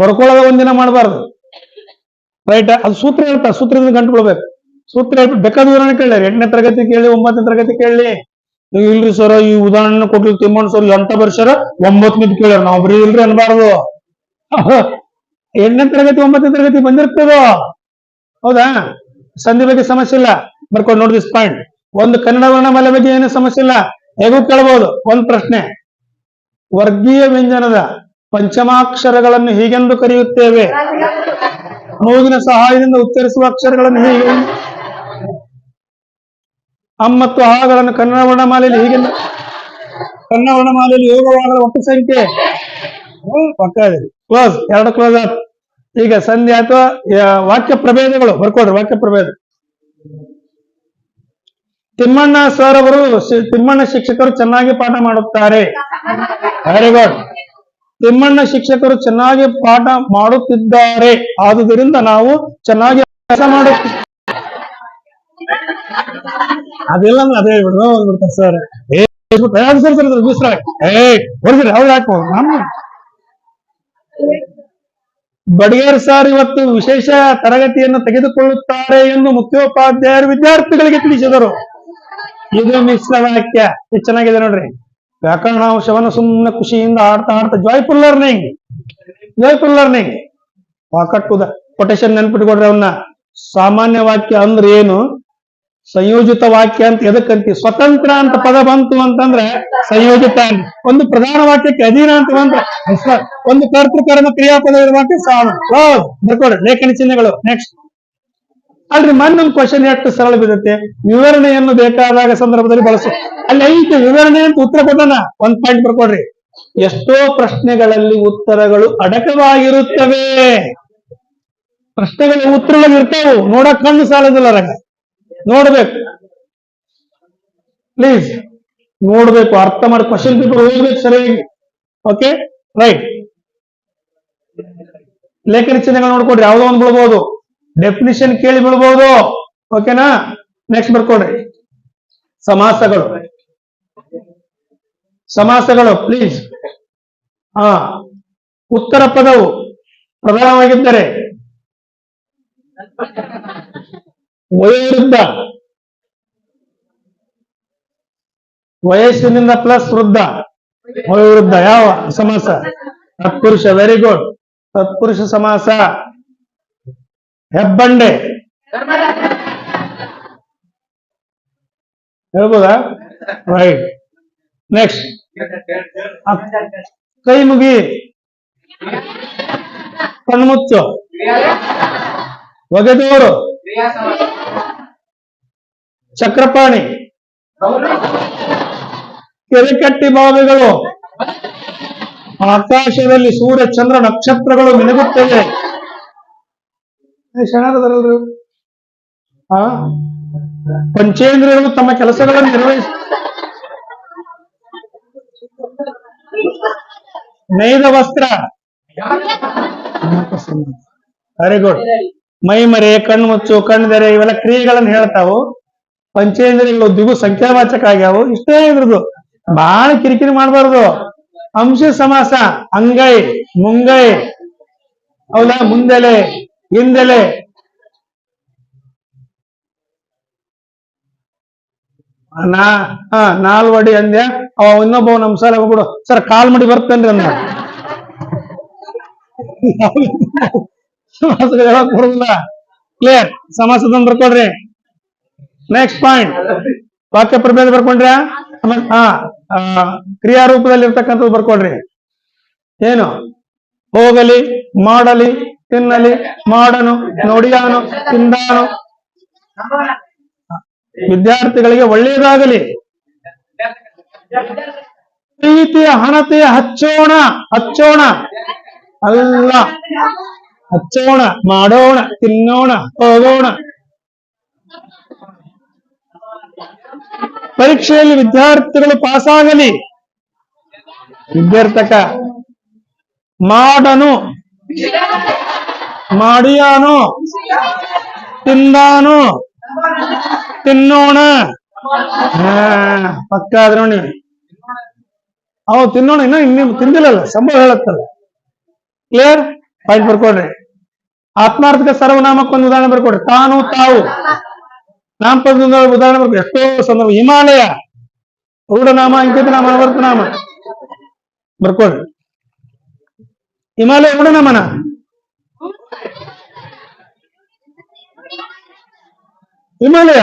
ಬರ್ಕೊಳ್ಳೋದ ಒಂದಿನ ಮಾಡಬಾರ್ದು. ರೈಟ್ ಅದು ಸೂತ್ರ ಹೇಳ್ತಾ ಸೂತ್ರದಿಂದ ಬಿಡ್ಬೇಕು. ಸೂತ್ರ ಹೇಳ್ಬಿಟ್ಟು ಬೇಕಾದ ಉದಾಹರಣೆ ಕೇಳಿ ಎಂಟನೇ ತರಗತಿ ಕೇಳಿ, ಒಂಬತ್ತನೇ ತರಗತಿ ಕೇಳಿ. ಇಲ್ರಿ ಸರ್ ಈ ಉದಾಹರಣೆ ಕೊಟ್ಟಿಲ್ ತಿಮ್ಮಣ್ಣ ಸರ್ ಎಂಟ ಬರ್ಷಾರ ಒಂಬತ್ತನೇದು ಕೇಳ್ಯಾರ. ನಾವು ಬರೀ ಇಲ್ರಿ ಅನ್ಬಾರ್ದು. ಎಂಟನೇ ತರಗತಿ, ಒಂಬತ್ತನೇ ತರಗತಿ ಬಂದಿರ್ತದ? ಹೌದಾ? ಸಂಧಿ ಬಗ್ಗೆ ಸಮಸ್ಯೆ ಇಲ್ಲ. ಬರ್ಕೊಂಡು ನೋಡಿ ಪಾಯಿಂಟ್ ಒಂದು ಕನ್ನಡ ವರ್ಣಮಾಲೆ ಬಗ್ಗೆ ಏನು ಸಮಸ್ಯೆ ಇಲ್ಲ? ಹೇಗೂ ಕೇಳಬಹುದು ಒಂದ್ ಪ್ರಶ್ನೆ. ವರ್ಗೀಯ ವ್ಯಂಜನದ ಪಂಚಮಾಕ್ಷರಗಳನ್ನು ಹೀಗೆಂದು ಕರೆಯುತ್ತೇವೆ? ಮೂಗಿನ ಸಹಾಯದಿಂದ ಉಚ್ಚರಿಸುವ ಅಕ್ಷರಗಳನ್ನು ಹೀಗೆ. ಅಮ್ಮತ್ತು ಮತ್ತು ಆಗಳನ್ನು ಕನ್ನಡ ವರ್ಣಮಾಲೆಯಲ್ಲಿ ಹೀಗೆ ಕನ್ನಡ ವರ್ಣಮಾಲೆಯಲ್ಲಿ ಯೋಗವಾಗಲ ಒಟ್ಟು ಸಂಖ್ಯೆ? ಕ್ಲೋಸ್. ಎರಡು ಕ್ಲೋಸ್ ಈಗ ಸಂಧ್ಯಾ ಅಥವಾ ವಾಕ್ಯ ಪ್ರಭೇದಗಳು. ಬರ್ಕೊಡ್ರಿ, ವಾಕ್ಯ ಪ್ರಭೇದ. ತಿಮ್ಮಣ್ಣ ಸರ್ ಅವರು ತಿಮ್ಮಣ್ಣ ಶಿಕ್ಷಕರು ಚೆನ್ನಾಗಿ ಪಾಠ ಮಾಡುತ್ತಾರೆ. ವೆರಿ ಗುಡ್ ತಿಮ್ಮಣ್ಣ ಶಿಕ್ಷಕರು ಚೆನ್ನಾಗಿ ಪಾಠ ಮಾಡುತ್ತಿದ್ದಾರೆ. ಆದುದರಿಂದ ನಾವು ಚೆನ್ನಾಗಿ ಕೆಲಸ ಅದೆಲ್ಲ ಅದೇ ಹೇಳ್ಬಿಡ್ರು ಅಂದ್ಬಿಡ್ತಾರೆ ಸರ್. ಏ ಸರ್ ಸರ್ ಸರ್ ಬಿಸ್ರ ಏ ಹೊರಗ್ರಿ ಅವ್ರು ಯಾಕೆ ನಮ್ಮ ಬಡಿಗೇರ್ ಸರ್ ಇವತ್ತು ವಿಶೇಷ ತರಗತಿಯನ್ನು ತೆಗೆದುಕೊಳ್ಳುತ್ತಾರೆ ಎಂದು ಮುಖ್ಯೋಪಾಧ್ಯಾಯರು ವಿದ್ಯಾರ್ಥಿಗಳಿಗೆ ತಿಳಿಸಿದರು. ಇದು ಮಿಶ್ರ ವಾಕ್ಯ. ಚೆನ್ನಾಗಿದೆ ನೋಡ್ರಿ. ವ್ಯಾಕರಣಾಂಶವನ್ನು ಸುಮ್ಮನೆ ಖುಷಿಯಿಂದ ಆಡ್ತಾ ಆಡ್ತಾ ಜಾಯ್ಫುಲ್ ಲರ್ನಿಂಗ್ ಜಾಯ್ಫುಲ್ ಲರ್ನಿಂಗ್ ವಾಕಟ್ಟುದ ಕೊಟೇಶನ್ ನೆನ್ಪಿಟ್ಕೊಡ್ರಿ ಅವನ್ನ ಸಾಮಾನ್ಯ ವಾಕ್ಯ ಅಂದ್ರೆ ಏನು? ಸಂಯೋಜಿತ ವಾಕ್ಯ ಅಂತ ಎದಕ್ಕಂತಿ ಸ್ವತಂತ್ರ ಅಂತ ಪದ ಬಂತು ಅಂತಂದ್ರೆ ಸಂಯೋಜಿತ ಅಂತ. ಒಂದು ಪ್ರಧಾನ ವಾಕ್ಯಕ್ಕೆ ಅಧೀನ ಅಂತ ಬಂದ್ರೆ ಒಂದು ಕರ್ತೃಕರ್ಮ ಕ್ರಿಯಾಪದ ಇರುವಂತೆ ಸಾಮ ಬರ್ಕೊಡ್ರಿ. ಲೇಖನ ಚಿಹ್ನೆಗಳು. ನೆಕ್ಸ್ಟ್ ಅಲ್ರಿ ಮೊನ್ನೊಂದು ಕ್ವಶನ್ ಎಷ್ಟು ಸರಳ ಬಿದ್ದತೆ? ವಿವರಣೆಯನ್ನು ಬೇಕಾದಾಗ ಸಂದರ್ಭದಲ್ಲಿ ಬಳಸು. ಅಲ್ಲಿ ಐತೆ ವಿವರಣೆ ಅಂತ ಉತ್ತರ ಕೊಡೋಣ. ಒಂದ್ ಪಾಯಿಂಟ್ ಬರ್ಕೊಡ್ರಿ. ಎಷ್ಟೋ ಪ್ರಶ್ನೆಗಳಲ್ಲಿ ಉತ್ತರಗಳು ಅಡಕವಾಗಿರುತ್ತವೆ. ಪ್ರಶ್ನೆಗಳ ಉತ್ತರಗಳು ಇರ್ತಾವು. ನೋಡಕ್ ಕಣ್ಣು ಸಾಲದಿಲ್ಲ ರಗ. ನೋಡ್ಬೇಕು. ಪ್ಲೀಸ್ ನೋಡ್ಬೇಕು. ಅರ್ಥ ಮಾಡಿ ಕ್ವಶನ್ ಪೇಪರ್ ಓದ್ಬೇಕು ಸರಿಯಾಗಿ. ಓಕೆ ರೈಟ್ ಲೇಖನ ಚಿಹ್ನೆಗಳು ನೋಡ್ಕೊಡ್ರಿ. ಯಾವ್ದೋ ಒಂದು ಬಿಡ್ಬೋದು. ಡೆಫಿನಿಷನ್ ಕೇಳಿ ಬಿಡ್ಬೋದು ಓಕೆನಾ ನೆಕ್ಸ್ಟ್ ಬರ್ಕೊಡ್ರಿ. ಸಮಾಸಗಳು. ಸಮಾಸಗಳು ಪ್ಲೀಸ್ ಹಾ. ಉತ್ತರ ಪದವು ಪ್ರಧಾನವಾಗಿದ್ದರೆ? ವಯೋವೃದ್ಧ. ವಯಸ್ಸಿನಿಂದ ಪ್ಲಸ್ ವೃದ್ಧ. ವಯೋವೃದ್ಧ. ಯಾವ ಸಮಾಸ? ತತ್ಪುರುಷ ವೆರಿ ಗುಡ್ ತತ್ಪುರುಷ ಸಮಾಸ. ಹೆಬ್ಬಂಡೆ. ಹೇಳ್ಬೋದಾ? ರೈಟ್ ನೆಕ್ಸ್ಟ್ ಕೈ ಮುಗಿ. ಕಣ್ಮುಚ್ಚು. ಒಗೆದೂರು. ಚಕ್ರಪಾಣಿ. ಕೆರೆಕಟ್ಟಿ ಬಾವಿಗಳು. ಆಕಾಶದಲ್ಲಿ ಸೂರ್ಯ ಚಂದ್ರ ನಕ್ಷತ್ರಗಳು ಮಿನುಗುತ್ತವೆ. ಶರಣರದರಲ್ರಿ ಆ? ಪಂಚೇಂದ್ರಿಯರು ತಮ್ಮ ಕೆಲಸಗಳನ್ನು ನಿರ್ವಹಿಸ ನೈದ ವಸ್ತ್ರ. ವೆರಿ ಗುಡ್ ಮೈ ಮರೆ, ಕಣ್ಣು ಮುಚ್ಚು ಕಣ್ಣೆರೆ ಇವೆಲ್ಲ ಕ್ರಿಯೆಗಳನ್ನು ಹೇಳ್ತಾವು. ಪಂಚೇಂದ್ರಿಯಗಳು ದಿಗು ಸಂಖ್ಯಾವಾಚಕ ಆಗ್ಯಾವು. ಇಷ್ಟೇ ಇದ್ರದ್ದು. ಬಹಳ ಕಿರಿಕಿರಿ ಮಾಡಬಾರ್ದು. ಅಂಶ ಸಮಾಸ, ಅಂಗೈ, ಮುಂಗೈ, ಹೌದಾ? ಮುಂದೆಲೆ. ಹಿಂದೆಲೆ ನಾ ಹಾ ನಾಲ್ವಡಿ ಅಂದೆ. ಅವ ಇನ್ನೊಬ್ಬ ನಮ್ ಸರ್ ಹೋಗ್ಬಿಡು. ಸರ್ ಕಾಲ್ ಮಾಡಿ ಬರ್ತೇನ್ರಿ ಅಂದ ಬರುದಿಲ್ಲ. ಕ್ಲಿಯರ್ ಸಮಾಸದೊಂದು ಬರ್ಕೊಡ್ರಿ. ನೆಕ್ಸ್ಟ್ ಪಾಯಿಂಟ್ ವಾಕ್ಯ ಪ್ರಭೇದ ಬರ್ಕೊಂಡ್ರ? ಆಮೇಲೆ ಹಾ ಆ, ಕ್ರಿಯಾರೂಪದಲ್ಲಿ ಇರ್ತಕ್ಕಂಥದ್ದು ಬರ್ಕೊಡ್ರಿ. ಏನು? ಹೋಗಲಿ ಮಾಡಲಿ ತಿನ್ನಲಿ ಮಾಡನು, ನೋಡಿಯಾನು, ತಿಂದಾನು. ವಿದ್ಯಾರ್ಥಿಗಳಿಗೆ ಒಳ್ಳೆಯದಾಗಲಿ. ಪ್ರೀತಿಯ ಹಣತೆಯ ಹಚ್ಚೋಣ ಹಚ್ಚೋಣ. ಅಲ್ಲ, ಹಚ್ಚೋಣ, ಮಾಡೋಣ, ತಿನ್ನೋಣ, ಹೋಗೋಣ. ಪರೀಕ್ಷೆಯಲ್ಲಿ ವಿದ್ಯಾರ್ಥಿಗಳು ಪಾಸಾಗಲಿ. ವಿದ್ಯಾರ್ಥಕ, ಮಾಡನು. ಮಾಡಿಯಾನು? ತಿಂದಾನು? ತಿನ್ನೋಣ? ಪಕ್ಕ ಆದ್ರೆ ನೋಡಿ ಅವ್ ತಿನ್ನೋಣ. ಇನ್ನ ಇನ್ನೂ ತಿಂದಿಲ್ಲಲ್ಲ ಸಂಭವ ಹೇಳತ್ತಲ್ಲ. Clear point ಬರ್ಕೊಡ್ರಿ. ಆತ್ಮಾರ್ಥಕ ಸರ್ವನಾಮಕ್ಕೆ ಒಂದು ಉದಾಹರಣೆ ಬರ್ಕೊಡ್ರಿ. ತಾನು ತಾವು. ನಾಮಪದ ಉದಾಹರಣೆ ಬರ್ಕೊ ಎಷ್ಟೋ ಸಂದರ್ಭ ಹಿಮಾಲಯ. ರೂಢನಾಮ ಅಂಕಿತ ನಾಮ, ಅನವರ್ತ ನಾಮ. ಬರ್ಕೊಡ್ರಿ. ಹಿಮಾಲಯ ರೂಢನಾಮನ ಹಿಮಾಲಯ.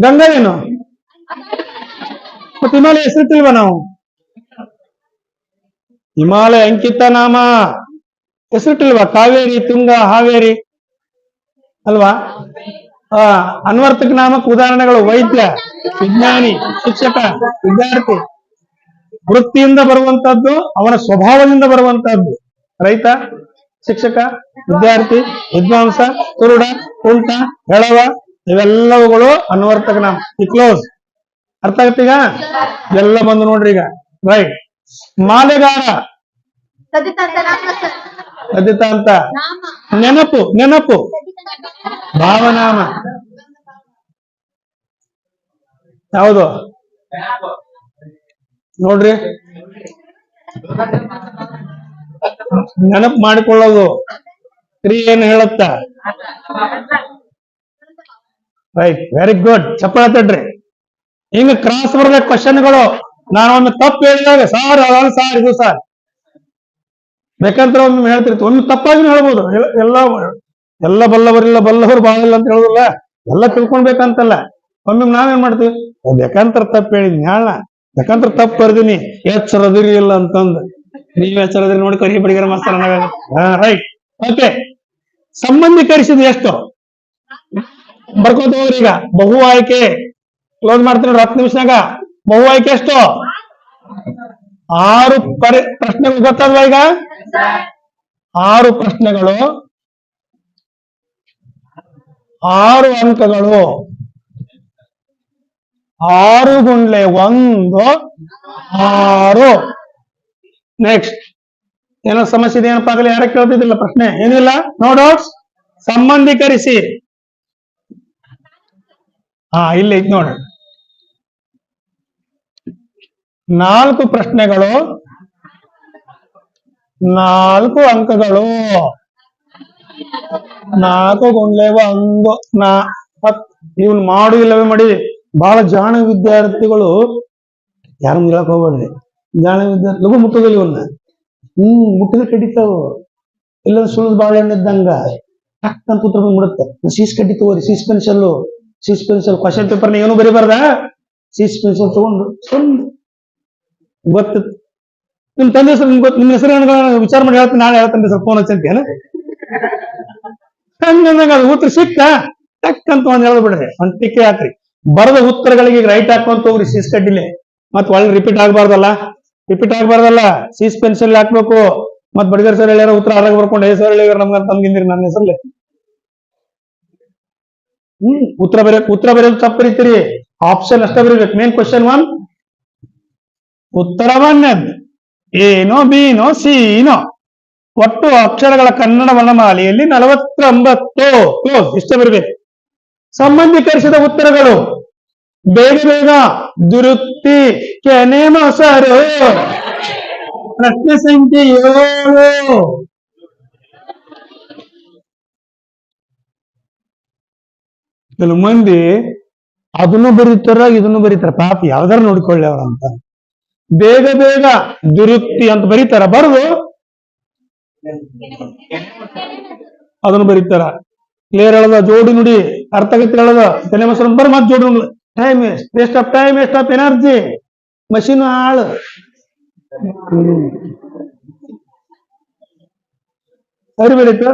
ಗಂಗಾ ಏನು? ಮತ್ತೆ ಹಿಮಾಲಯ ಹೆಸರಿಟ್ಟಿಲ್ವಾ ನಾವು? ಹಿಮಾಲಯ ಅಂಕಿತ ನಾಮ. ಹೆಸರಿಟ್ಟಿಲ್ವಾ? ಕಾವೇರಿ, ತುಂಗ, ಹಾವೇರಿ? ಅಲ್ವಾ? ಆ, ಅನ್ವರ್ತಕ ನಾಮಕ್ಕೆ ಉದಾಹರಣೆಗಳು ವೈದ್ಯ, ವಿಜ್ಞಾನಿ, ಶಿಕ್ಷಕ, ವಿದ್ಯಾರ್ಥಿ. ವೃತ್ತಿಯಿಂದ ಬರುವಂತದ್ದು ಅವನ ಸ್ವಭಾವದಿಂದ ಬರುವಂತದ್ದು ರೈತ, ಶಿಕ್ಷಕ, ವಿದ್ಯಾರ್ಥಿ, ವಿದ್ವಾಂಸ, ಕುರುಡ, ಕುಂಟ ಬೆಳವ ಇವೆಲ್ಲವುಗಳು ಅನ್ವರ್ತಕ ನಾಮ. ಈ ಕ್ಲೋಸ್ ಅರ್ಥ ಆಗತ್ತೀಗ ಎಲ್ಲ ಬಂದು ನೋಡ್ರಿ ಈಗ. ರೈಟ್ ಮಾಲೆಗಾರ. ಸದಿತಂತ ನಾಮ ಅಂತ ನೆನಪು ನೆನಪು. ಭಾವನಾಮ. ಯಾವುದು? ನೋಡ್ರಿ. ನೆನಪ್ ಮಾಡಿಕೊಳ್ಳೋದು. ಕ್ರಿಯೆ ಏನು ಹೇಳುತ್ತ? ರೈಟ್ ವೆರಿ ಗುಡ್ ಚಪ್ಪಳ ತಡ್ರಿ. ಹಿಂಗ ಕ್ರಾಸ್ ಬರ್ಬೇಕು ಕ್ವಶನ್ಗಳು ನಾನು ಒಮ್ಮೆ ತಪ್ಪು ಹೇಳಿದಾಗ ಸಾರ್ ಅದಲ್ಲ ಸಾರ್ ಇದು ಸಾರ್. ಬೇಕಂದ್ರೆ ಒಮ್ಮೆ ಹೇಳ್ತಿರ್ತೀವಿ ಒಮ್ಮೆ ತಪ್ಪಾಗಿ ಹೇಳ್ಬೋದು. ಎಲ್ಲ ಎಲ್ಲ ಬಲ್ಲವರಿಲ್ಲ ಬಲ್ಲವರು ಬಾಳಿಲ್ಲ ಅಂತ ಹೇಳುದಿಲ್ಲ. ಎಲ್ಲ ತಿಳ್ಕೊಳ್ಬೇಕಂತಲ್ಲ. ಒಮ್ಮೆ ನಾವೇನ್ ಮಾಡ್ತೀವಿ? ಏ, ಬೇಕಂತ್ರ ತಪ್ಪು ಹೇಳಿದ್ನಿ ಹೇಳ ಬೇಕಂತ್ರ ತಪ್ಪು ಬರ್ದೀನಿ. ಎಚ್ಚರದಿರಿ ಇಲ್ಲ ಅಂತಂದ್. ನೀವ್ ಎಚ್ಚರದಿರಿ ನೋಡಿ ಕರಿ ಬಡಿಗರ ಮಾಸ್ತರ ಹಾ ರೈಟ್ ಓಕೆ ಸಂಬಂಧೀಕರಿಸಿದ ಎಷ್ಟು? ಬರ್ಕೋತ ಹೋಗ್ರಿ ಈಗ. ಬಹು ಆಯ್ಕೆ. ಕ್ಲೋಸ್ ಮಾಡ್ತೀನಿ ಹತ್ತು ನಿಮಿಷನಾಗ. ಬಹು ಆಯ್ಕೆ ಎಷ್ಟು? ಆರು ಪರಿ ಪ್ರಶ್ನೆಗಳು ಗೊತ್ತಲ್ವಾ ಈಗ? ಆರು ಪ್ರಶ್ನೆಗಳು. ಆರು ಅಂಕಗಳು. ಆರು ಗುಂಡ್ಲೆ ಒಂದು, ಆರು. ನೆಕ್ಸ್ಟ್ ಏನೋ ಸಮಸ್ಯೆ ಇದೆ ಏನಪ್ಪಾ ಆಗಲಿ, ಯಾರ ಕೇಳ್ತಿದ್ದಿಲ್ಲ ಪ್ರಶ್ನೆ. ಏನಿಲ್ಲ? ನೋ ಡೌಟ್ಸ್ ಸಂಬಂಧೀಕರಿಸಿ. ಹಾ, ಇಲ್ಲಿ ನೋಡ್ರಿ ನಾಲ್ಕು ಪ್ರಶ್ನೆಗಳು, ನಾಲ್ಕು ಅಂಕಗಳು. ನಾಲ್ಕು ಗುಂಡ್ಲೆ ಒಂದು. ನಾ ಇವ್ನು ಮಾಡು ಇಲ್ಲವೇ ಮಾಡಿ. ಬಹಳ ಜಾಣ ವಿದ್ಯಾರ್ಥಿಗಳು ಯಾರು ಹೇಳಕ್ ಹೋಗ್ಬೇಡ್ರಿ. ಜಾಣ ವಿದ್ಯಾರ್ಥಿ ಲಘು ಮುಟ್ಟೋದಿಲ್ಲ ಇವನ್ನ ಹ್ಮ್ ಮುಟ್ಟಿದ್ರೆ ಕಡಿತಾವು. ಇಲ್ಲ ಸುಳಿದ್ ಬಾಳೆಹಣ್ಣು ಇದ್ದಂಗ. ಟಕ್ ಅಂತ ಉತ್ತರ ಬಂದ್ಬಿಡುತ್ತೆ ಸೀಸ್ ಕಡ್ಡಿ ತಗೋರಿ ಸೀಸ್ ಪೆನ್ಸಿಲ್. ಸೀಸ್ ಪೆನ್ಸಲ್, ಕ್ವಶನ್ ಪೇಪರ್ನ ಏನು ಬರೀಬಾರ್ದ? ಸೀಸ್ ಪೆನ್ಸಲ್ ತಗೊಂಡು ಸುಮ್ಮನೆ ಗೊತ್ತ. ನಿಮ್ ತಂದೆ ಹೆಸರು ನಿಮ್ಗೆ ಗೊತ್ತು ನಿಮ್ಮ ಹೆಸರು ವಿಚಾರ ಮಾಡಿ ಹೇಳ್ತೀನಿ, ನಾಳೆ ಹೇಳ್ತೇನೆ ಸರ್ ಫೋನ್ ಹಚ್ಚಂತೇನ ಹಂಗಂದಂಗ ಅದು ಉತ್ತರ ಸಿಕ್ಕ ಟಕ್ ಅಂತ ಒಂದ್ ಹೇಳ್ಬಿಡ್ರಿ. ಒಂದ್ ಟಿಕೆ ಹಾಕ್ರಿ. ಬರದ ಉತ್ತರಗಳಿಗೆ ರೈಟ್ ಹಾಕೊಂತ ಹೋಗ್ರಿ ಸೀಸ್ ಕಡ್ಡಿಲಿ. ಮತ್ ಒಳ್ಳೆ ರಿಪೀಟ್ ಆಗ್ಬಾರ್ದಲ್ಲ? ರಿಪೀಟ್ ಆಗ್ಬಾರ್ದಲ್ಲ? ಸೀಸ್ ಪೆನ್ಸಿಲ್ ಹಾಕ್ಬೇಕು. ಮತ್ ಬಡಿಗರ್ ಸರ್ ಹೇಳ್ಯಾರ ಉತ್ತರ ಆರಾಗ ಬರ್ಕೊಂಡು ಐದು ಸರ್ ನಮ್ಗೆ ತಮ್ಗಿಂದಿರಿ ನನ್ನ ಹೆಸರಲ್ಲಿ ಹ್ಮ್, ಉತ್ತರ ಬರೆಯ ಉತ್ತರ ಬರೆಯೋದು ತಪ್ಪು ಬರೀತೀರಿ ಆಪ್ಷನ್ ಅಷ್ಟೇ ಬರೀಬೇಕು. ಮೇನ್ ಕ್ವಶನ್ ಒನ್ ಉತ್ತರ ಒಂದದ್ದು ಏನೋ ಬೀನೋ ಸೀನೋ ಒಟ್ಟು ಅಕ್ಷರಗಳ ಕನ್ನಡ ವರ್ಣಮಾಲೆಯಲ್ಲಿ ನಲವತ್ತೊಂಬತ್ತು. ಕ್ಲೋಸ್ ಇಷ್ಟೇ ಬರಬೇಕು. ಸಂಬಂಧೀಕರಿಸಿದ ಉತ್ತರಗಳು. ಬೇಗ ಬೇಗ ದುರುಕ್ತಿ, ಕೆನೆ ಮೊಸರು. ಪ್ರಶ್ನೆ ಸಂಖ್ಯೆ ಏಳು. ಕೆಲವು ಮಂದಿ ಅದನ್ನು ಬರೀತಾರ, ಇದನ್ನು ಬರೀತಾರ, ಪಾಪ ಯಾವ್ದಾರು ನೋಡ್ಕೊಳ್ಳಿ ಅವ್ರ ಅಂತ. ಬೇಗ ಬೇಗ ದುರುಕ್ತಿ ಅಂತ ಬರೀತಾರ? ಬರ್ದು. ಅದನ್ನು ಬರೀತಾರ? ಕ್ಲಿಯರ್ ಹೇಳದ ಜೋಡಿ ನುಡಿ ಅರ್ಥಗತಿ ಹೇಳದ ತಲೆ ಮೊಸರು ಬರ್ ಮತ್ ಜೋಡಿ ನುಡಿ time waste waste of time waste of energy machine ಹಾಳು. ಸರಿ ಬೆಳೀತು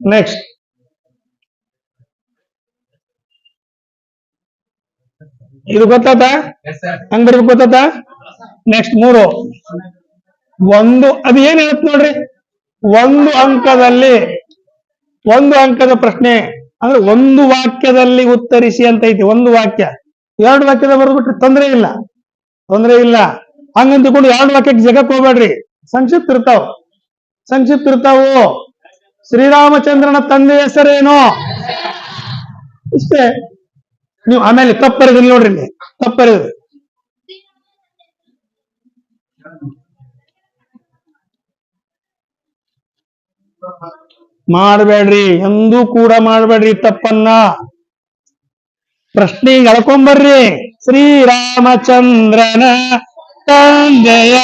ನೆಕ್ಸ್ಟ್ ಇದು ಗೊತ್ತಾತ? ಹಂಗ್ ಬರ್ಬೇಕು ಗೊತ್ತಾತ? ನೆಕ್ಸ್ಟ್ ಮೂರು. ಒಂದು, ಅದು ಏನ್ ಹೇಳುತ್ತೆ ನೋಡ್ರಿ? ಒಂದು ಅಂಕದಲ್ಲಿ, ಒಂದು ಅಂಕದ ಪ್ರಶ್ನೆ, ಅಂದ್ರೆ ಒಂದು ವಾಕ್ಯದಲ್ಲಿ ಉತ್ತರಿಸಿ ಅಂತ ಐತಿ, ಒಂದು ವಾಕ್ಯ. ಎರಡು ವಾಕ್ಯದ ಬರೆದ್ಬಿಟ್ರೆ ತೊಂದರೆ ಇಲ್ಲ. ತೊಂದರೆ ಇಲ್ಲ. ಹಂಗಂತಕೊಂಡು ಎರಡು ವಾಕ್ಯಕ್ಕೆ ಜಗಕ್ಕೆ ಹೋಗ್ಬೇಡ್ರಿ. ಸಂಕ್ಷಿಪ್ತ ಇರ್ತಾವ. ಸಂಕ್ಷಿಪ್ತ ಇರ್ತಾವು. ಶ್ರೀರಾಮಚಂದ್ರನ ತಂದೆ ಹೆಸರೇನು? ಇಷ್ಟೇ. ನೀವು ಆಮೇಲೆ ತಪ್ಪರಿದ್ರಿ ನೋಡ್ರಿ ತಪ್ಪರಿದ್ರಿ. ಮಾಡಬೇಡ್ರಿ, ಎಂದೂ ಕೂಡ ಮಾಡಬೇಡ್ರಿ ತಪ್ಪನ್ನ. ಪ್ರಶ್ನೆ ಎಳ್ಕೊಂಬರ್ರಿ ಶ್ರೀರಾಮಚಂದ್ರನ ತಂದೆಯ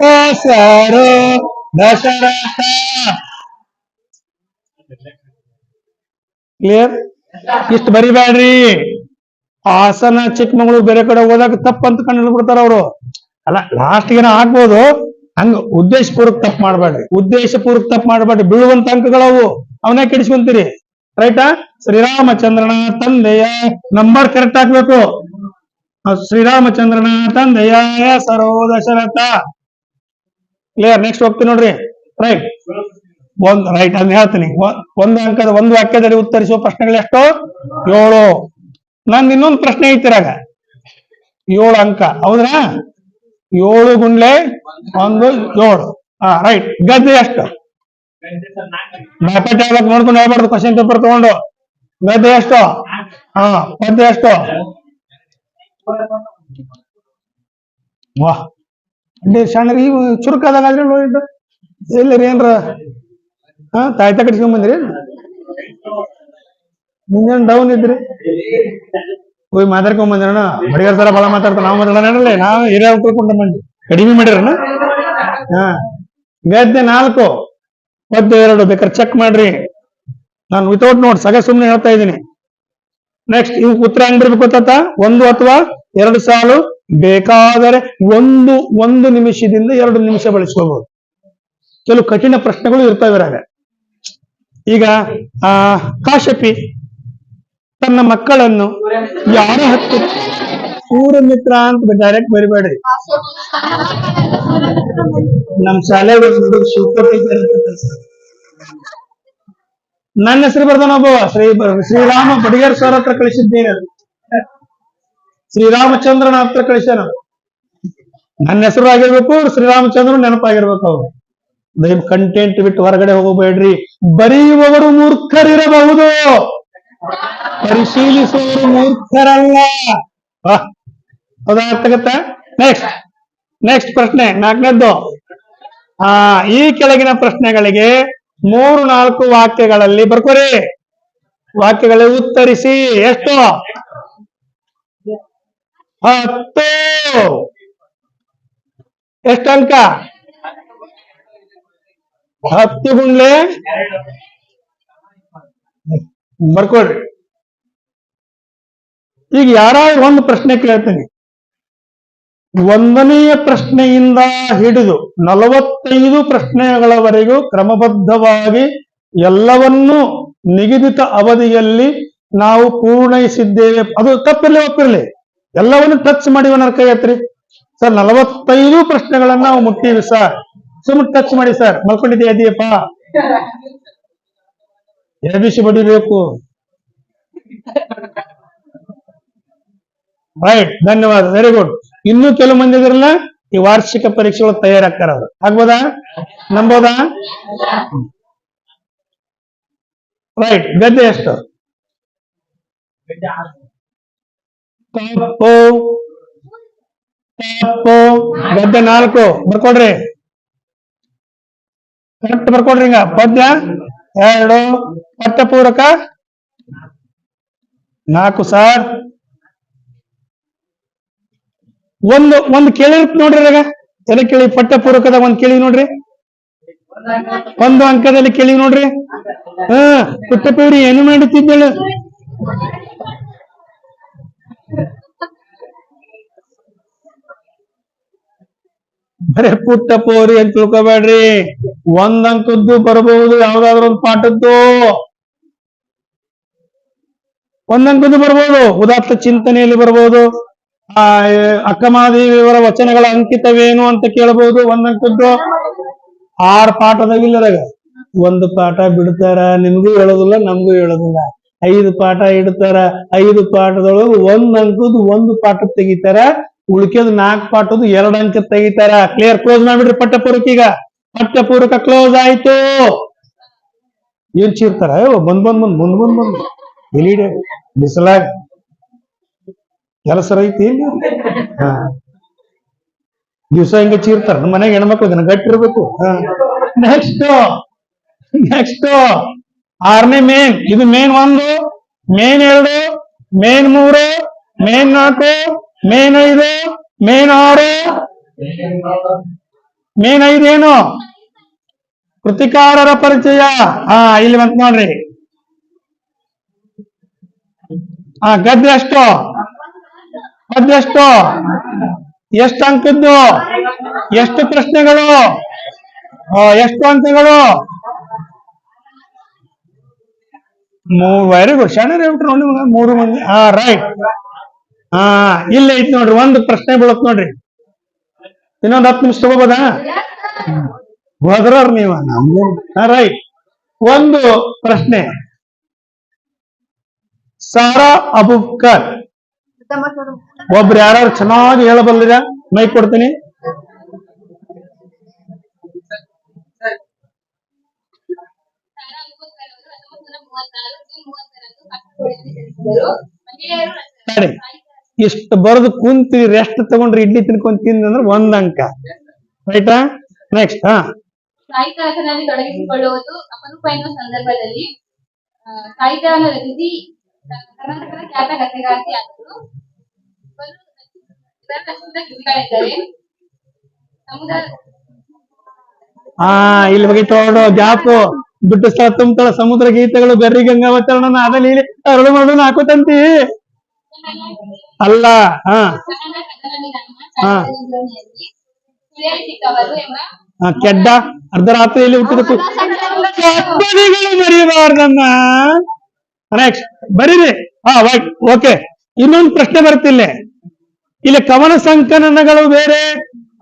ಹೆಸರು ದಶರಥ. ಕ್ಲಿಯರ್ ಇಷ್ಟು ಬರಿಬೇಡ್ರಿ. ಹಾಸನ ಚಿಕ್ಕಮಗಳೂರು ಬೇರೆ ಕಡೆ ಹೋದಾಗ ತಪ್ಪಂತ ಕಂಡು ಬಿಡ್ತಾರ ಅವರು ಅಲ್ಲ ಲಾಸ್ಟ್ ಏನೋ ಆಗ್ಬೋದು. ಹಂಗ ಉದ್ದೇಶಪೂರ್ವಕ ತಪ್ಪು ಮಾಡಬೇಡ್ರಿ. ಉದ್ದೇಶಪೂರ್ವಕ ತಪ್ಪು ಮಾಡಬೇಡ್ರಿ. ಬೀಳುವಂತ ಅಂಕಗಳವು ಅವನೇ ಕೆಡಿಸ್ಕೊಂತೀರಿ. ರೈಟಾ? ಶ್ರೀರಾಮಚಂದ್ರನ ತಂದೆಯ ನಂಬರ್ ಕರೆಕ್ಟ್ ಹಾಕ್ಬೇಕು. ಶ್ರೀರಾಮಚಂದ್ರನ ತಂದೆಯ ಹೆಸರು ದಶರಥ ಕ್ಲಿಯರ್ ನೆಕ್ಸ್ಟ್ ಹೋಗ್ತೀನಿ ನೋಡ್ರಿ. ರೈಟ್ ಒಂದ್ ರೈಟ್ ಅಂತ ಹೇಳ್ತೀನಿ. ಒಂದು ಅಂಕದ, ಒಂದು ವಾಕ್ಯದಲ್ಲಿ ಉತ್ತರಿಸುವ ಪ್ರಶ್ನೆಗಳು ಎಷ್ಟು? ಏಳು. ನಂದು ಇನ್ನೊಂದು ಪ್ರಶ್ನೆ ಐತಿರಾಗ ಏಳು ಅಂಕ. ಹೌದ್ರಾ? ಏಳು ಗುಂಡ್ಲೆ ಒಂದು ಏಳು. ಹಾ ರೈಟ್ ಗದ್ದೆ ಎಷ್ಟು? ಬ್ಯಾಪೆಟ್ ಹೇಳ್ಬೇಕು ನೋಡ್ಕೊಂಡು ಹೇಳ್ಬಾರ್ದು ಕ್ವಶನ್ ಪೇಪರ್ ತಗೊಂಡು. ಗದ್ದೆ ಎಷ್ಟು? ಹಾ, ಗದ್ದೆ ಎಷ್ಟು? ವಾಹ್ ಅಡ್ಡಿ ಸಣ್ಣ ಈಗ ಚುರುಕಾದಾಗ ನೋಡಿಟ್ಟು ರೀ ಏನ್ರ? ಹಾ, ತಾಯ್ತ ಕಟ್ಸ್ಕೊಂಡ್ ಬಂದ್ರಿ? ಮುಂಜಾನೆ ಡೌನ್ ಇದ್ರಿ? ಹೋಗಿ ಮಾತಾಡ್ಕೊಂಡ್ ಬಂದಿರೋಣ ಬಡಿಗಾರ ಸರ ಬಹಳ ಮಾತಾಡ್ತಾರ. ನಾವು ಮಾತಾಡೋಣ ನಾವು ಹಿರಿಯ ತಿಳ್ಕೊಂಡ ಬಂದ್ ಕಡಿಮೆ ಮಾಡಿರೋಣ ಹಾ. ಗದ್ದೆ ನಾಲ್ಕು ಪದ್ಯ ಎರಡು ಬೇಕಾದ್ರೆ ಚೆಕ್ ಮಾಡ್ರಿ. ನಾನು ವಿತೌಟ್ ನೋಟ್ ಸಗ ಸುಮ್ನೆ ಹೇಳ್ತಾ ಇದ್ದೀನಿ. ನೆಕ್ಸ್ಟ್ ಇವ್ ಉತ್ತರ ಹೆಂಗ್ ಬರ್ಬೇಕು ಗೊತ್ತಾತ ಒಂದು ಅಥವಾ ಎರಡು ಸಾಲು ಬೇಕಾದರೆ ಒಂದು ಒಂದು ನಿಮಿಷದಿಂದ ಎರಡು ನಿಮಿಷ ಬಳಸ್ಕೋಬಹುದು ಕೆಲವು ಕಠಿಣ ಪ್ರಶ್ನೆಗಳು ಇರ್ತಾವೆ ಈಗ, ಆ, ಕಾಶಪಿ. ತನ್ನ ಮಕ್ಕಳನ್ನು ಯಾರ ಹತ್ತು ಊರ ಮಿತ್ರ ಅಂತ ಡೈರೆಕ್ಟ್ ಬರಿಬೇಡ್ರಿ. ನಮ್ ಶಾಲೆ ನನ್ನ ಹೆಸರು ಬರ್ದಾನ ಒಬ್ಬ, ಶ್ರೀ ಶ್ರೀರಾಮ ಬಡಿಗೇರ್ ಸರ್ ಹತ್ರ ಕಳಿಸಿದ್ದೇನೆ ಶ್ರೀರಾಮಚಂದ್ರನ ಹತ್ರ ಕಳಿಸ್ಯಾನ. ನನ್ನ ಹೆಸರು ಆಗಿರ್ಬೇಕು ಶ್ರೀರಾಮಚಂದ್ರ ನೆನಪಾಗಿರ್ಬೇಕು ಅವ್ರು. ದಯವು ಕಂಟೆಂಟ್ ಬಿಟ್ಟು ಹೊರಗಡೆ ಹೋಗಬೇಡ್ರಿ. ಬರೆಯುವವರು ಮೂರ್ಖರಿರಬಹುದು. ಪರಿಶೀಲಿಸುವವರು ಮೂರ್ಖರಲ್ಲ. ಆಗತ್ತಾ? ನೆಕ್ಸ್ಟ್ ನೆಕ್ಸ್ಟ್ ಪ್ರಶ್ನೆ, ನಾಲ್ಕನೇದ್ದು. ಆ, ಈ ಕೆಳಗಿನ ಪ್ರಶ್ನೆಗಳಿಗೆ ಮೂರು, ನಾಲ್ಕು ವಾಕ್ಯಗಳಲ್ಲಿ ಬರ್ಕೊರಿ. ವಾಕ್ಯಗಳಲ್ಲಿ ಉತ್ತರಿಸಿ. ಎಷ್ಟು? ಹತ್ತು. ಎಷ್ಟು ಅಂಕ? ಹತ್ತು ಗುಂಡ್ಲೆ ಬರ್ಕೊಡ್ರಿ ಈಗ ಯಾರಾದ್ರೂ ಒಂದು ಪ್ರಶ್ನೆ ಕೇಳ್ತೀನಿ. ಒಂದನೆಯ ಪ್ರಶ್ನೆಯಿಂದ ಹಿಡಿದು ನಲವತ್ತೈದು ಪ್ರಶ್ನೆಗಳವರೆಗೂ ಕ್ರಮಬದ್ಧವಾಗಿ ಎಲ್ಲವನ್ನೂ ನಿಗದಿತ ಅವಧಿಯಲ್ಲಿ ನಾವು ಪೂರ್ಣೈಸಿದ್ದೇವೆ ಅದು ತಪ್ಪಿರಲಿ? ಒಪ್ಪಿರಲಿ ಎಲ್ಲವನ್ನು ಟಚ್ ಮಾಡಿ ನನ್ನ ಕೈ ಸರ್, ನಲವತ್ತೈದು ಪ್ರಶ್ನೆಗಳನ್ನ ನಾವು ಮುಟ್ಟಿವಿ ಸರ್. ಸುಮ್ಮನೆ ಟಚ್ ಮಾಡಿ ಸರ್. ಮಲ್ಕೊಂಡಿದ್ದೆ ಇದೆಯಪ್ಪ ಎಬಿಸಿ ಬಡಿಬೇಕು ರೈಟ್ ಧನ್ಯವಾದ. ವೆರಿ ಗುಡ್ ಇನ್ನೂ ಕೆಲವು ಮಂದಿ ಇದ್ರಲ್ಲ, ಈ ವಾರ್ಷಿಕ ಪರೀಕ್ಷೆಗಳು ತಯಾರಾಗ್ತಾರ ಅವ್ರು. ಆಗ್ಬೋದಾ? ನಂಬೋದಾ? ರೈಟ್ ಗದ್ದೆ ಎಷ್ಟು? ತಪ್ಪು ತಪ್ಪು ಗದ್ದೆ ನಾಲ್ಕು. ಬರ್ಕೊಡ್ರಿ. ಕರೆಕ್ಟ್ ಬರ್ಕೊಡ್ರಿ ಪದ್ಯ? ಎರಡು. ಪಠ್ಯಪೂರಕ ನಾಲ್ಕು ಸರ್ ಒಂದು ಒಂದು ಕೇಳಿರ್ತ ನೋಡ್ರಿ ಇವಾಗ ತಲೆ ಕೇಳಿ, ಪಠ್ಯಪೂರ್ವಕದ ಒಂದ್ ಕೇಳಿ ನೋಡ್ರಿ. ಒಂದು ಅಂಕದಲ್ಲಿ ಕೇಳಿ ನೋಡ್ರಿ. ಹಾ ಪುಟ್ಟಪ್ಪಿವ್ರಿ ಏನು ಮಾಡುತ್ತಿದ್ದೇಳು? ಬರೇ ಪೋರಿ ಅಂತ ತಿಳ್ಕೊಬೇಡ್ರಿ. ಒಂದಂಕದ್ದು ಬರಬಹುದು, ಯಾವ್ದಾದ್ರು ಒಂದು ಪಾಠದ್ದು. ಒಂದಂಕದ್ದು ಬರ್ಬೋದು ಉದಾತ್ತ ಚಿಂತನೆಯಲ್ಲಿ ಬರ್ಬೋದು ಆ ಅಕ್ಕಮಾದೇವಿಯವರ ವಚನಗಳ ಅಂಕಿತವೇನು ಅಂತ ಕೇಳಬಹುದು? ಒಂದಂಕದ್ದು ಆರ್ ಪಾಠದಾಗ ಇಲ್ಲದಾಗ. ಒಂದು ಪಾಠ ಬಿಡ್ತಾರ, ನಿಮ್ಗೂ ಹೇಳೋದಿಲ್ಲ, ನಮಗೂ ಹೇಳೋದಿಲ್ಲ. ಐದು ಪಾಠ ಇಡ್ತಾರ, ಐದು ಪಾಠದೊಳಗೆ ಒಂದ್ ಅಂಕದ್ದು ಒಂದು ಪಾಠ ತೆಗಿತಾರ. ಉಳ್ಕೆದ್ ನಾಲ್ಕು ಪಾಠದ್ದು ಎರಡು ಅಂಕ ತೆಗಿತಾರ. ಕ್ಲಿಯರ್ ಕ್ಲೋಸ್ ಮಾಡ್ಬಿಡ್ರಿ ಪಠ್ಯಪೂರ್ವಕ ಈಗ ಪಠ್ಯಪೂರ್ವಕ ಕ್ಲೋಸ್ ಆಯ್ತು. ಏನ್ ಚೀರ್ತಾರ? ಬಂದ್ ಬಂದ್ ಬಂದ್ ಮುಂದ್ ಬಂದ್ ಬಂದ್ ಬಿಸಲಾಗ. ಕೆಲಸ ಐತಿ ಹಾ. ದಿವಸ ಹಿಂಗೆ ಚೀರ್ತಾರ. ನಮ್ಮ ಮನೆಗೆ ಹೆಣ್ಮಕ್ಳು ಇದನ್ನ ಗಟ್ಟಿರ್ಬೇಕು ನೆಕ್ಸ್ಟ್ ನೆಕ್ಸ್ಟ್ ಆರನೇ ಮೇನ್ ಇದು ಮೇನ್ ಒಂದು ಮೇನ್ ಎರಡು ಮೇನ್ ಮೂರು ಮೇನ್ ನಾಲ್ಕು ಮೇನ್ ಐದು ಮೇನ್ ಆರು. ಮೇನ್ ಐದು ಏನು? ಕೃತಿಕಾರರ ಪರಿಚಯ. ಹಾ, ಇಲ್ಲಿ ಬಂತ ನೋಡ್ರಿ. ಹಾ ಗದ್ದೆ ಎಷ್ಟು ಗದ್ಯ ಎಷ್ಟು? ಅಂಕದ್ದು? ಎಷ್ಟು ಪ್ರಶ್ನೆಗಳು? ಎಷ್ಟು ಅಂಕಗಳು? ವೆರಿ ಗುಡ್ ಶಣರ್ ಹೇಳ್ಬಿಟ್ರು ನೋಡಿ ಮೂರು ಮಂದಿ. ಹಾ ರೈಟ್ ಹಾ ಇಲ್ಲ ಐತ್ ನೋಡ್ರಿ, ಒಂದು ಪ್ರಶ್ನೆ ಬೀಳುತ್ತೆ ನೋಡ್ರಿ. ಇನ್ನೊಂದು ಹತ್ತು ನಿಮಿಷ ತಗೋಬೋದಾ? ಹೋದ್ರವ್ರ ನೀವ. ರೈಟ್ ಒಂದು ಪ್ರಶ್ನೆ. ಸಾರಾ ಅಬುಬ್ಕರ್. ಒಬ್ರು ಯಾರು ಚೆನ್ನಾಗಿ ಹೇಳಬಲ್ಲಿರ? ಮೈಕ್ ಕೊಡ್ತೀನಿ. ಸರಿ ಇಷ್ಟು ಬರೆದು ಕುಂತೀರಿ ರೆಸ್ಟ್ ತಗೊಂಡ್ರಿ ಇಡ್ಲಿ ತಿನ್ಕೊಂಡ್ ತಿಂದ್ರೆ ಒಂದ್ ಅಂಕ. ರೈಟಾ ನೆಕ್ಸ್ಟ್ ಹಾ. ಸಾಹಿತ್ಯ ಸಂದರ್ಭದಲ್ಲಿ. ಸಾಹಿತ್ಯವನ್ನು ರಚಿಸಿ ಕರ್ನಾಟಕದ ಖ್ಯಾತ ಸಮುದಾಯ ಹಾ ಇಲ್ಲಿ ಮುಗಿತು ನೋಡು ಗ್ಯಾಪ್ ಬಿಟ್ಟು ಸ್ಥಳ ತುಂಬತಳ ಸಮುದ್ರ ಗೀತೆಗಳು ಬೆರ್ರಿ ಗಂಗಾವತರಣ ಅದಲ್ಲಿ ಇಲ್ಲಿ ಅರಳು ಮಾಡೋಣ ಹಾಕೋತಂತಿ ಅಲ್ಲ ಹಾ. ಹಾ. ಕೆಡ್ಡ. ಅರ್ಧರಾತ್ರಿಯಲ್ಲಿ ಹುಟ್ಟಿದ ಕು- ಕಪ್ಪಡಿಗಳು ಬರೀಬಾರ್ದಮ್ಮ ನೆಕ್ಸ್ಟ್ ಬರೀರಿ. ಹಾ ಓಕೆ ಇನ್ನೊಂದು ಪ್ರಶ್ನೆ ಬರ್ತಿಲ್ಲ ಇಲ್ಲಿ. ಕವನ ಸಂಕಲನಗಳು ಬೇರೆ,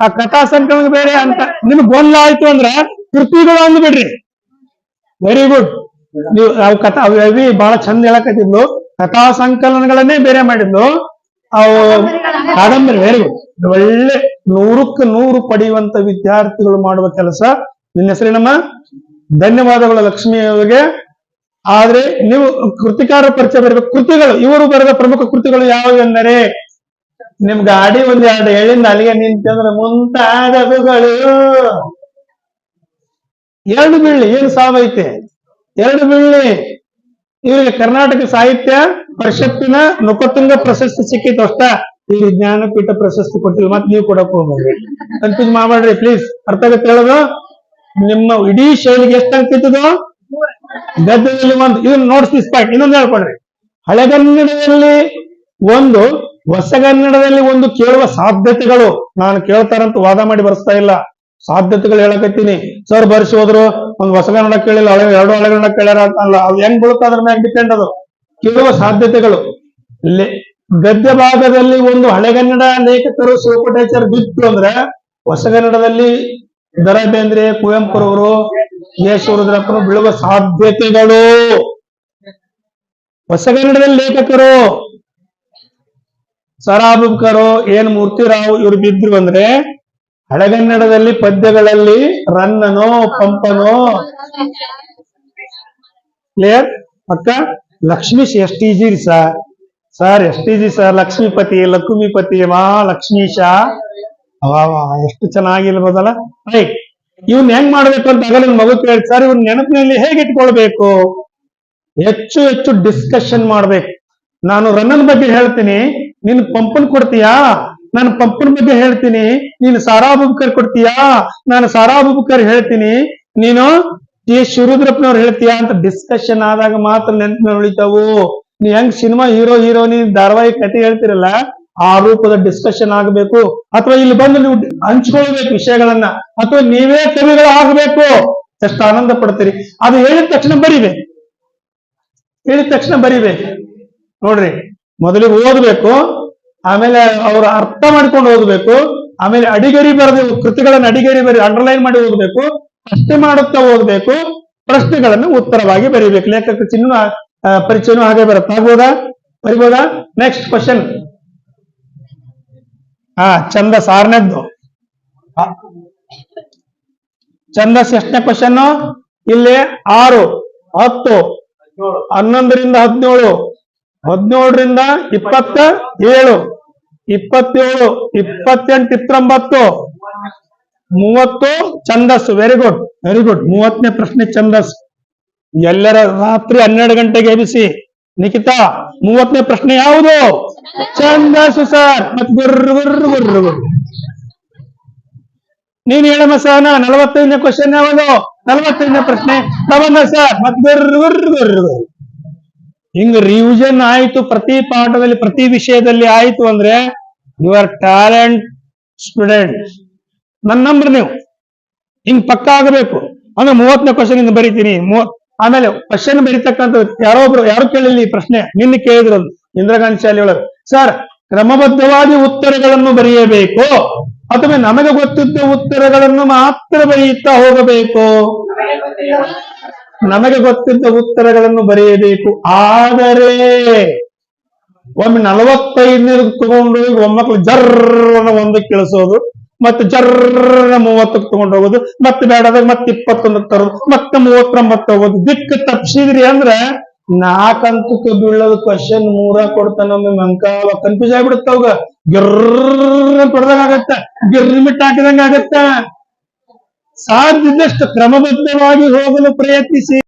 ಆ ಕಥಾ ಸಂಕಲನ ಬೇರೆ ಅಂತ. ನಿಮ್ಗೆ ಗೊಂದಲ ಆಯ್ತು ಅಂದ್ರೆ ಕೃತಿಗಳು ಅಂದ್ಬಿಡ್ರಿ ವೆರಿ ಗುಡ್ ನೀವು ಅವು ಕಥಾ, ಅವಿ ಬಹಳ ಚಂದ ಹೇಳಕತ್ತಿದ್ಲು. ಕಥಾ ಸಂಕಲನಗಳನ್ನೇ ಬೇರೆ ಮಾಡಿದ್ಲು. ಅವು ಕಾದಂಬರಿ ವೆರಿ ಗುಡ್ ಒಳ್ಳೆ ನೂರಕ್ಕೆ ನೂರು ಪಡೆಯುವಂತ ವಿದ್ಯಾರ್ಥಿಗಳು ಮಾಡುವ ಕೆಲಸ. ನಿನ್ನ ಹೆಸರಿನಮ್ಮ? ಧನ್ಯವಾದಗಳು ಲಕ್ಷ್ಮಿ ಅವರಿಗೆ. ಆದ್ರೆ ನೀವು ಕೃತಿಕಾರ ಪರಿಚಯ ಬರಬೇಕು ಕೃತಿಗಳು, ಇವರು ಬರೆದ ಪ್ರಮುಖ ಕೃತಿಗಳು ಯಾವುವೆಂದರೆ ನಿಮ್ ಗಾಡಿ ಒಂದ್ ಎರಡು ಎಳ್ಳಿಂದ ಅಲ್ಲಿಗೆ ನಿಂತಂದ್ರೆ ಮುಂತಾದವುಗಳು ಎರಡು ಬೀಳ್ಳಿ, ಏನು ಸಾವೈತೆ ಎರಡು ಬೀಳ್ಳಿ. ಇವರಿಗೆ ಕರ್ನಾಟಕ ಸಾಹಿತ್ಯ ಪರಿಷತ್ತಿನ ನೃಪತುಂಗ ಪ್ರಶಸ್ತಿ ಸಿಕ್ಕಿತ್ತು ಅಷ್ಟ. ಈ ಜ್ಞಾನಪೀಠ ಪ್ರಶಸ್ತಿ ಕೊಟ್ಟಿಲ್ಲ, ಮತ್ತೆ ನೀವು ಕೊಡಕ್ ಹೋಗ್ಬೇಡ್ರಿ. ಕನ್ಫ್ಯೂಸ್ ಮಾಡ್ಬೇಡ್ರಿ ಪ್ಲೀಸ್ ಅರ್ಥ ಆಗತ್ತೆ ಹೇಳೋದು? ನಿಮ್ಮ ಇಡೀ ಶೈಲಿಗೆ ಎಷ್ಟು ಗದ್ದೆಯಲ್ಲಿ ಒಂದು ಇದನ್ನ ನೋಡ್ಸಿ ಸ್ಪಾಟ್ ಇನ್ನೊಂದು ಹೇಳ್ಕೊಡ್ರಿ ಹಳೆಗನ್ನಡದಲ್ಲಿ ಒಂದು ಹೊಸಗನ್ನಡದಲ್ಲಿ ಒಂದು ಕೇಳುವ ಸಾಧ್ಯತೆಗಳು. ನಾನು ಕೇಳ್ತಾರಂತ ವಾದ ಮಾಡಿ ಬರ್ಸ್ತಾ ಇಲ್ಲ. ಸಾಧ್ಯತೆಗಳು ಹೇಳಕತ್ತೀನಿ. ಸರ್, ಬರ್ಸಿ ಹೋದ್ರು. ಒಂದು ಹೊಸಗನ್ನಡ ಕೇಳಿಲ್ಲ. ಹಳೆ, ಎರಡು ಹಳೆಗನ್ನಡ ಕೇಳ್ಯಾರ ಅಲ್ಲ. ಅದು ಹೆಂಗ್ ಬೀಳುತ್ತೆ ಅದ್ರ ಮ್ಯಾಗ ಡಿಪೆಂಡ್ ಅದು. ಕೇಳುವ ಸಾಧ್ಯತೆಗಳು. ಇಲ್ಲಿ ಗದ್ಯ ಭಾಗದಲ್ಲಿ ಒಂದು ಹಳೆಗನ್ನಡ ಲೇಖಕರು ಶಿವಕೋಟೇಶ್ವರ ಬಿತ್ತು ಅಂದ್ರೆ ಹೊಸಗನ್ನಡದಲ್ಲಿ ದರ ಬೇಂದ್ರೆ ಕುವೆಂಪುರವರು ಯಶವರುದ್ರಪ್ಪರು ಬೀಳುವ ಸಾಧ್ಯತೆಗಳು. ಹೊಸಗನ್ನಡದಲ್ಲಿ ಲೇಖಕರು ಸರಾಬುಕರು ಏನ್ ಮೂರ್ತಿರಾವ್ ಇವ್ರು ಬಿದ್ರು ಅಂದ್ರೆ ಹಳಗನ್ನಡದಲ್ಲಿ ಪದ್ಯಗಳಲ್ಲಿ ರನ್ನನೋ, ಪಂಪನೋ. ಕ್ಲಿಯರ್ ಅಕ್ಕ ಲಕ್ಷ್ಮೀಶ್ ಈಜಿ ರೀ ಸರ್ ಸರ್ ಎಷ್ಟ್ ಸರ್, ಲಕ್ಷ್ಮೀಪತಿ ಲಕ್ಷ್ಮೀಪತಿ ಮಾ ಲಕ್ಷ್ಮೀಶ ಎಷ್ಟು ಚೆನ್ನಾಗಿರ್ಬೋದಲ್ಲ. ರೈಟ್. ಇವ್ನ ಹೆಂಗ್ ಮಾಡ್ಬೇಕು ಅಂತ ಆಗಲ್ಲ ಮಗು ಕೇಳಿ, ಸರ್, ಇವನ್ ನೆನಪಿನಲ್ಲಿ ಹೇಗೆ ಇಟ್ಕೊಳ್ಬೇಕು? ಹೆಚ್ಚು ಹೆಚ್ಚು ಡಿಸ್ಕಷನ್ ಮಾಡ್ಬೇಕು. ನಾನು ರನ್ನನ್ ಬಗ್ಗೆ ಹೇಳ್ತೀನಿ, ನೀನು ಪಂಪನ್ ಕೊಡ್ತೀಯಾ? ನಾನು ಪಂಪನ್ ಬಗ್ಗೆ ಹೇಳ್ತೀನಿ. ನೀನು ಸಾರಾ ಬುಬ್ಕರ್ ಕೊಡ್ತೀಯಾ? ನಾನು ಸಾರಾ ಬುಬ್ಕರ್ ಹೇಳ್ತೀನಿ. ನೀನು ಟಿ ಶಿವರುದ್ರಪ್ಪನವ್ರು ಹೇಳ್ತೀಯಾ? ಅಂತ ಡಿಸ್ಕಷನ್ ಆದಾಗ ಮಾತ್ರ ನೆನಪಿನ ಉಳಿತಾವು. ನೀ ಹೆಂಗ್ ಸಿನಿಮಾ ಹೀರೋ, ಹೀರೋನಿ, ಧಾರಾವಾಹಿ ಕತೆ ಹೇಳ್ತಿರಲ್ಲ ಆ ರೂಪದ ಡಿಸ್ಕಷನ್ ಆಗಬೇಕು ಅಥವಾ ಇಲ್ಲಿ ಬಂದು ನೀವು ಹಂಚ್ಕೊಳ್ಬೇಕು ವಿಷಯಗಳನ್ನ ಅಥವಾ ನೀವೇ ಕವಿಗಳು ಆಗಬೇಕು. ಎಷ್ಟು ಆನಂದ ಪಡ್ತೀರಿ. ಅದು ಹೇಳಿದ ತಕ್ಷಣ ಬರಿಬೇಕು. ಹೇಳಿದ ತಕ್ಷಣ ಬರಿಬೇಕು. ನೋಡ್ರಿ, ಮೊದಲಿಗೆ ಓದಬೇಕು, ಆಮೇಲೆ ಅವರು ಅರ್ಥ ಮಾಡ್ಕೊಂಡು ಓದಬೇಕು, ಆಮೇಲೆ ಅಡಿಗರಿ ಬರೆದು ಕೃತಿಗಳನ್ನ ಅಡಿಗರಿ ಬರಿ ಅಂಡರ್ಲೈನ್ ಮಾಡಿ ಓದಬೇಕು, ಪ್ರಶ್ನೆ ಮಾಡುತ್ತಾ ಓದಬೇಕು, ಪ್ರಶ್ನೆಗಳನ್ನು ಉತ್ತರವಾಗಿ ಬರೀಬೇಕು. ಲೇಖಕ ಚಿನ್ನ ಪರಿಚಯನೂ ಹಾಗೆ ಬರುತ್ತೆ? ಆಗ್ಬೋದಾ? ಬರಿಬೋದಾ? ನೆಕ್ಸ್ಟ್ ಕ್ವಶನ್ ಹಾ ಛಂದಸ್ ಆರನೇದ್ದು ಛಂದಸ್ ಎಷ್ಟನೇ ಕ್ವಶನ್ ಇಲ್ಲಿ ಆರು, ಹತ್ತು, ಹನ್ನೊಂದರಿಂದ ಹದಿನೇಳು, ಹದಿನೇಳರಿಂದ ಇಪ್ಪತ್ತ ಏಳು, ಇಪ್ಪತ್ತೇಳು, ಇಪ್ಪತ್ತೆಂಟು, ಇಪ್ಪತ್ತೊಂಬತ್ತು, ಮೂವತ್ತು, ಛಂದಸ್ಸು. ವೆರಿ ಗುಡ್ ವೆರಿ ಗುಡ್ ಮೂವತ್ತನೇ ಪ್ರಶ್ನೆ ಛಂದಸ್ ಎಲ್ಲರ ರಾತ್ರಿ ಹನ್ನೆರಡು ಗಂಟೆಗೆ ಎಬ್ಬಿಸಿ. ನಿಖಿತಾ, ಮೂವತ್ತನೇ ಪ್ರಶ್ನೆ ಯಾವುದು? ಛಂದಸ್ಸು ಸುಸಾರ್ ಮತ್ ಗುರ್ರು ಗುರ್ರು ಗುರ್ರು ಗುರ್ರು ನೀನ್ ಹೇಳಮ್ಮ ಸಹನ ನಲವತ್ತೈದನೇ ಕ್ವಶನ್ ಯಾವುದು? ನಲವತ್ತೈದನೇ ಪ್ರಶ್ನೆ. ತಗೊಂಡ ಸರ್ ಮತ್ ಗುರ್ರು ಗುರ್ರು ಗುರ್ರು ಹಿಂಗ್ ರಿವಿಷನ್ ಆಯ್ತು ಪ್ರತಿ ಪಾಠದಲ್ಲಿ, ಪ್ರತಿ ವಿಷಯದಲ್ಲಿ ಆಯ್ತು ಅಂದ್ರೆ ಯು ಆರ್ ಟ್ಯಾಲೆಂಟ್ ಸ್ಟೂಡೆಂಟ್ ನನ್ನ ನಂಬ್ರಿ ನೀವು. ಹಿಂಗ್ ಪಕ್ಕ ಆಗಬೇಕು. ಅಂದ್ರೆ ಮೂವತ್ತನೇ ಕ್ವಶನ್ ಇಂದ ಬರೀತೀನಿ. ಮೂವತ್ ಆಮೇಲೆ ಕ್ವಶನ್ ಬರೀತಕ್ಕಂಥ ಯಾರೋ ಒಬ್ರು ಯಾರು ಕೇಳಿಲ್ಲ ಈ ಪ್ರಶ್ನೆ? ನಿನ್ನೆ ಕೇಳಿದ್ರು ಇಂದಿರಾ ಗಾಂಧಿ ಶಾಲೆ ಒಳಗೆ ಸರ್, ಕ್ರಮಬದ್ಧವಾಗಿ ಉತ್ತರಗಳನ್ನು ಬರೆಯಬೇಕು. ಅಥವಾ ನಮಗೆ ಗೊತ್ತಿದ್ದ ಉತ್ತರಗಳನ್ನು ಮಾತ್ರ ಬರೆಯುತ್ತಾ ಹೋಗಬೇಕು. ನಮಗೆ ಗೊತ್ತಿದ್ದ ಉತ್ತರಗಳನ್ನು ಬರೆಯಬೇಕು. ಆದರೆ, ಒಮ್ಮೆ ನಲವತ್ತೈದನೇ ತಗೊಂಡು ಒಮ್ಮಕ್ಕಳು ಒಮ್ಮಕ್ಳು ಜರ್ರನ ಒಂದಕ್ಕೆ ಇಳಿಸೋದು ಮತ್ತೆ ಜರ್ರನ ಮೂವತ್ತಕ್ಕೆ ತಗೊಂಡು ಹೋಗೋದು ಮತ್ತೆ ಬೇಡದಾಗ ಮತ್ತೆ ಇಪ್ಪತ್ತೊಂದಕ್ಕೆ ತರೋದು, ಮತ್ತೆ ಮೂವತ್ತೊಂಬತ್ತು ಹೋಗೋದು. ದಿಕ್ಕು ತಪ್ಪಿಸಿದ್ರಿ ಅಂದ್ರೆ ನಾಲ್ಕಂತಕ್ಕೆ ಬೀಳೋದು ಕ್ವಶನ್ ಮೂರ ಕೊಡ್ತಾನೊಮ್ಮೆ ಮಂಕ ಕನ್ಫ್ಯೂಸ್ ಆಗ್ಬಿಡುತ್ತ ಅವಾಗ. ಗಿರ್ರ ಪಡ್ದಂಗ ಆಗತ್ತ. ಗಿರ್ಮಿಟ್ ಹಾಕಿದಂಗ ಆಗತ್ತ. ಸಾಧ್ಯದಷ್ಟು ಕ್ರಮಬದ್ಧವಾಗಿ ಹೋಗಲು ಪ್ರಯತ್ನಿಸಿ.